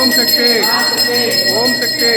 ಓಂ ಶಕ್ತಿ. ಓಂ ಶಕ್ತಿ.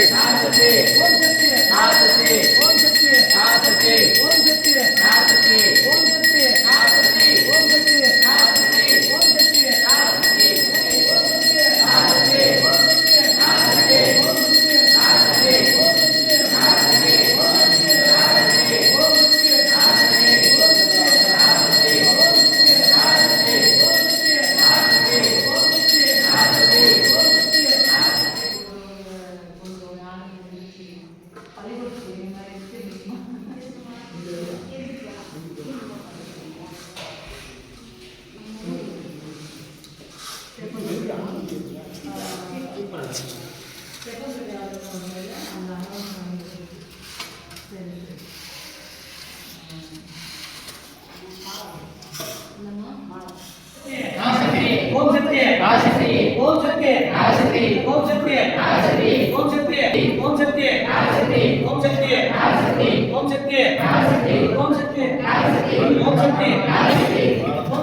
ஓம் சக்தி ஓம் சக்தி ஓம் சக்தி ஆசக்தி ஓம் சக்தி ஆசக்தி ஓம் சக்தி ஆசக்தி ஓம் சக்தி ஓம் சக்தி ஆசக்தி ஓம் சக்தி ஆசக்தி ஓம் சக்தி ஆசக்தி ஓம் சக்தி ஆசக்தி ஓம் சக்தி ஆசக்தி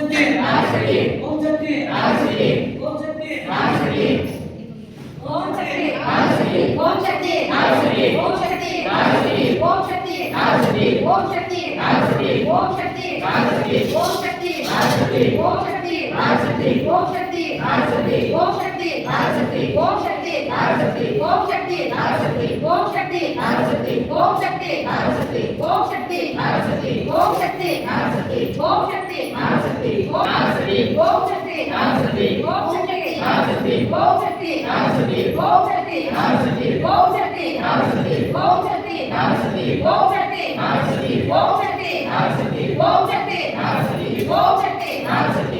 ஓம் சக்தி ஆசக்தி ஓம் சக்தி ஆசக்தி ஓம் சக்தி ஆசக்தி ஓம் சக்தி ஆசக்தி ஓம் சக்தி ஆசக்தி ஓம் சக்தி ஆசக்தி ஓம் சக்தி ஆசக்தி ஓம் சக்தி ஆசக்தி ஓம் சக்தி ஆசக்தி ஓம் சக்தி ஆசக்தி ஓம் சக்தி ஆசக்தி ஓம் சக்தி ஆசக்தி ஓம் சக்தி ஆசக்தி ஓம் சக்தி ஆசக்தி ஓம் சக்தி ஆசக்தி ஓம் சக்தி ஆசக்தி ஓம் சக்தி ஆசக்தி ஓம் சக்தி ஆசக்தி ஓம் சக்தி ஆசக்தி ஓம் சக்தி ஆசக்தி ஓம் ஆசக்தி ஓம் சக்தி ஆசக்தி ஓம் சக்தி ஆசக்தி ஓம் சக்தி ஆசக்தி ஓம் சக்தி ஆசக்தி ஓம் சக்தி ஆசக்தி ஓம் சக்தி ஆசக்தி ஓம் சக்தி ஆசக்தி ஓம் சக்தி ஆசக்தி ஓம் சக்தி ஆசக்தி ஓம் சக்தி ஆசக்தி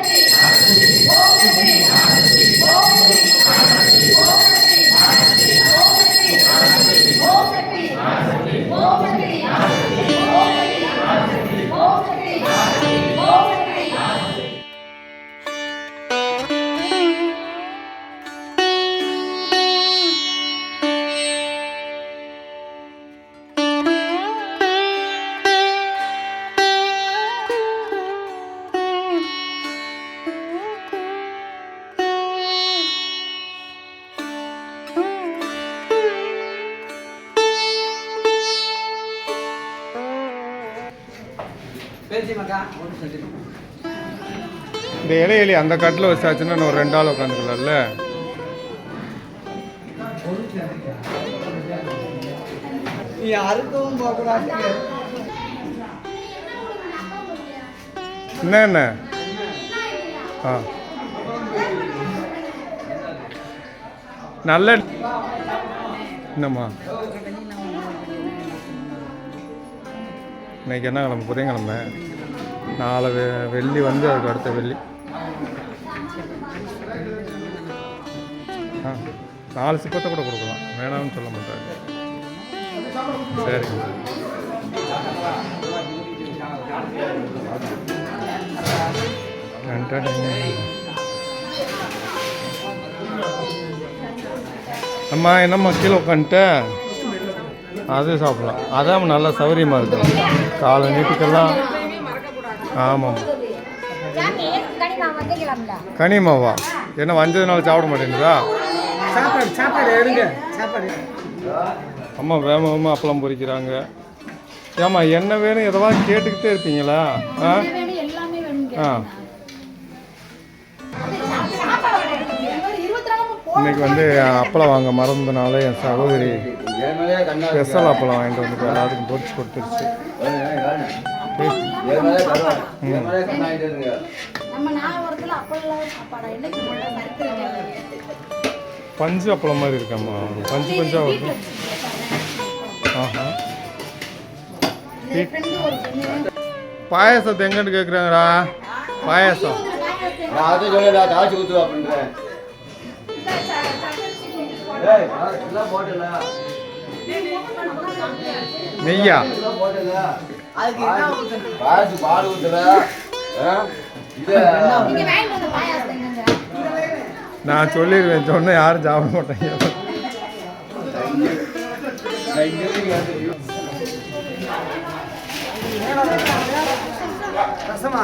இந்த இலையெலி அந்த கட்டில் வச்சாச்சுன்னா ஒரு ரெண்டு ஆள் உட்காந்துக்கலாம்ல நீ அறுக்கவும் போகக்கூடாது என்ன? ஆ. நல்ல என்னம்மா? இன்னைக்கு என்ன கிழமை? புதன்கிழமை. நாளை வெ வெள்ளி வந்து அதுக்கு அடுத்த வெள்ளி. ஆ நாலு சிப்பத்தை கூட கொடுக்கலாம். வேணாம்னு சொல்ல மாட்டாங்க சரிங்க. அம்மா என்னம்மா கீழே உட்காந்துட்ட அது சாப்பிடலாம். அதான் நல்லா சௌகரியமாக இருக்கும் காலை நீட்டுக்கெல்லாம் ஆமாம். கனிமாவா? என்ன வஞ்சதுனால சாப்பிட மாட்டேங்குதா? சாப்பாடு சாப்பாடு எடுங்க சாப்பாடு. அம்மா வேம வேகமாக அப்பளம் பொரிக்கிறாங்க ஏம்மா என்ன வேணும் எதவாது கேட்டுக்கிட்டே இருப்பீங்களா? ஆ? ஆ. இன்னைக்கு வந்து அப்பளம் வாங்க மறந்ததுனால என் சகோதரி ஸ்பெஷல் அப்பளம் வாங்கிட்டு வந்து எல்லாத்துக்கும் பொரிச்சு கொடுத்துருச்சு. பஞ்சு அப்பளம் மாதிரி இருக்காம்மா. பஞ்சு பஞ்சா வருது ஆஹா. பாயசத்தை கேட்குறாங்கடா பாயசம். அது சொல்லடா நெய்யா? நெய்யா எல்லாம் போட்டல காய்ச்சி பால் ஊத்தல நான் சொல்லிடுவேன் சொன்ன யாரும் சாப்பிட மாட்டாங்க. ரசமா?